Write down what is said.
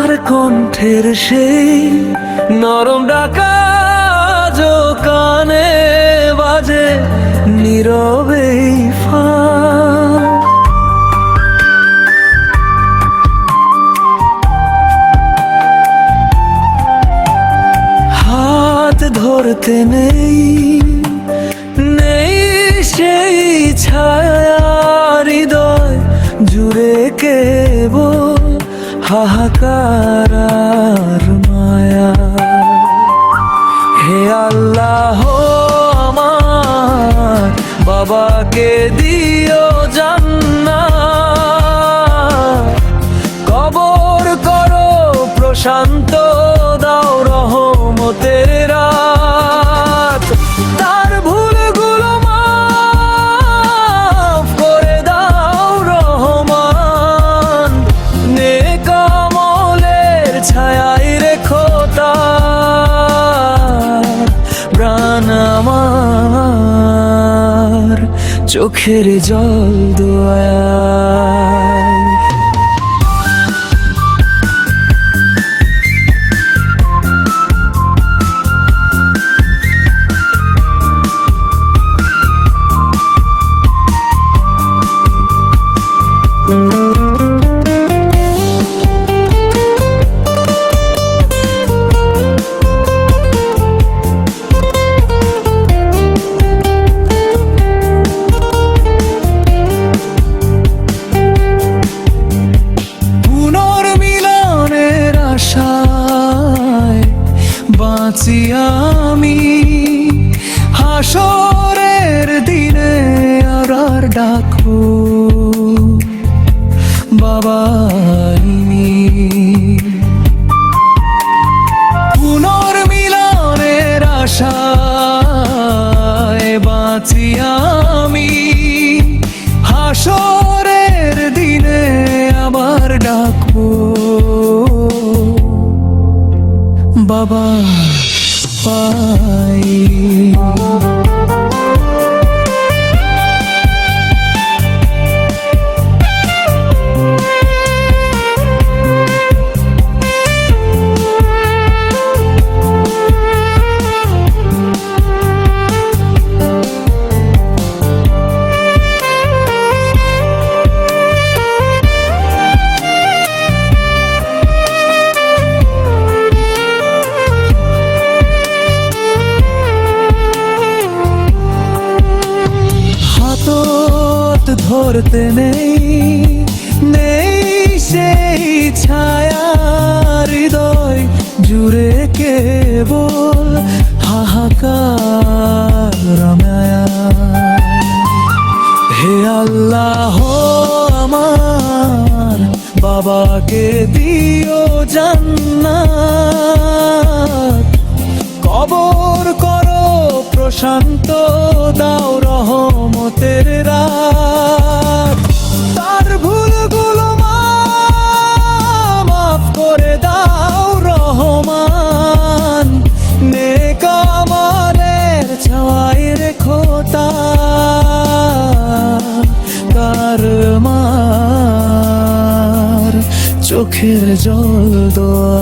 চোখের সেই নরম ডাকা কানে বাজে নীরবে হাত ধরতে নেই নেই সেই ছায়া হৃদয় জুড়ে কেবল হাহাকার। আল্লাহ আমার বাবাকে দিও জান্নাত। কবর করো প্রশান্ত চোখের জল দোয়া পুনর্মিলনের বাবাইনি পুনর্মিলনের আশায় বাঁচি আমি। হাসরের দিনে আবার ডাকবো। বাবা পাই ধরতে নেই নেই সেই ছায়া হৃদয় জুড়ে কেবল হাহাকার মায়া হে আল্লাহ আমার, বাবাকে দিও জান্নাত। কবর করো, প্রশান্ত দাও রহমতের রাত। চোখের জল দোয়া।